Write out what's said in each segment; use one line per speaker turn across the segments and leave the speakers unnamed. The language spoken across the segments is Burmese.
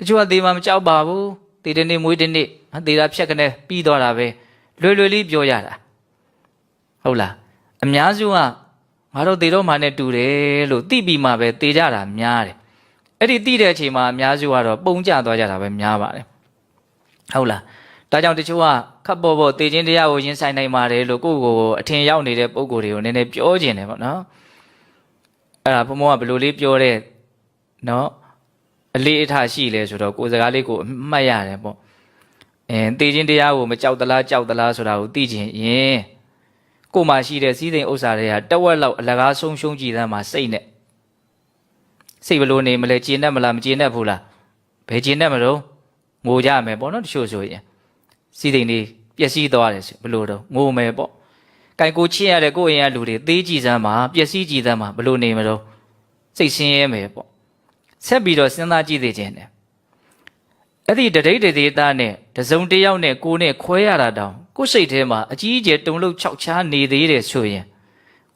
တချို့ကသေမှာမကြောက်ပါဘူးသေတဲ့နေ့မွေးတဲ့နေ့ဟာသေတာဖြတ်ကနေပြီးသွားတာပဲလွယ်လွယ်လေးပြောရတာဟုတ်လားအများစုကငါတို့သေတော့မှနဲ့တူတယ်လို့သိပြီးမှပဲသေကြတာများတယ်အဲ့ဒီသိတဲ့အချိန်မှာအများစုကတော့ပုံကြသွားကြတာပဲများပါတယ်ဟုတ်လားဒါကြောင့်တချို့ကခပ်ပေါ်ပေါ်သေခြင်းတရားကိုရင်ဆိုင်နိုင်ပါတယ်လို့ကိုယ့်ကိုယ်ကိုအထင်ရောက်နေတဲ့ပုံကိုယ်တွေကိုနည်းနည်းပြောခြင်းတယ်ပေါ့နော်အဲ့ဒါဘုံဘုံကဘယ်လိုလေးပြောတဲ့နော် အလေးအထားရှိလဲဆိုတော့ကိုယ်စကားလေးကိုအမှတ်ရတယ်ပေါ့အဲတေခြင်းတရားကိုမကြောက်သလားကြောက်သလားဆိုတာကိုသိခြင်းရင်ကိုယ်မှာရှိတဲ့စည်းစိမ်ဥစ္စာတွေကတဝက်လောက်အလကားဆုံးရှုံးကြည်သမ်းမှာစိတ်နဲ့စိတ်ဘလို့နေမလဲကျဉ်တတ်မလားမကျဉ်တတ်ဘူးလားဘယ်ကျဉ်တတ်မလို့ငိုကြမယ်ပေါ့နော်တချို့ဆိုရင်စည်းစိမ်တွေပျက်စီးသွားတယ်ဆိုဘလို့တော့ငိုမယ်ပေါ့ကဲကိုချစ်ရတဲ့ကိုယ့်ရင်ကလူတွေသေးကြည်စမ်းမှာပျက်စီးကြည်စမ်းမှာဘလို့နေမလို့စိတ်ဆင်းရဲမယ်ပေါ့ ဆက်ပြီးတော့စဉ်းစားကြည့်သေးခြင်းနဲ့အဲ့ဒီတဒိဋ္ဌိဒေသနဲ့တစုံတစ်ယောက်နဲ့ကိုယ်နဲ့ခွဲရတာတောင်ကိုယ်စိတ်ထဲမှာအကြီးအကျယ်တုန်လှုပ်ခြောက်ခြားနေသေးတယ်ဆိုရင်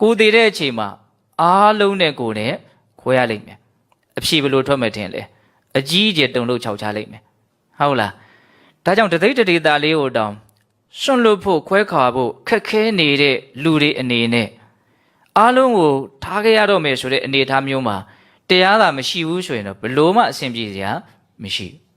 ကိုယ်တည်တဲ့အချိန်မှာအားလုံးနဲ့ကိုယ်နဲ့ခွဲရလိမ့်မယ်အဖြေဘယ်လိုထွက်မယ်ထင်လဲအကြီးအကျယ်တုန်လှုပ်ခြောက်ခြားလိမ့်မယ်ဟုတ်လားဒါကြောင့်တဒိဋ္ဌိဒေသလေးကိုတောင်စွန့်လွတ်ဖို့ခွဲခါဖို့ခက်ခဲနေတဲ့လူတွေအနေနဲ့အားလုံးကိုထားခဲ့ရတော့မယ်ဆိုတဲ့အနေအထားမျိုးမှာ တရားသာမရှိဘူးဆိုရင်တော့ဘယ်လို့မှအဆင်ပြေစရာမရှိဘူး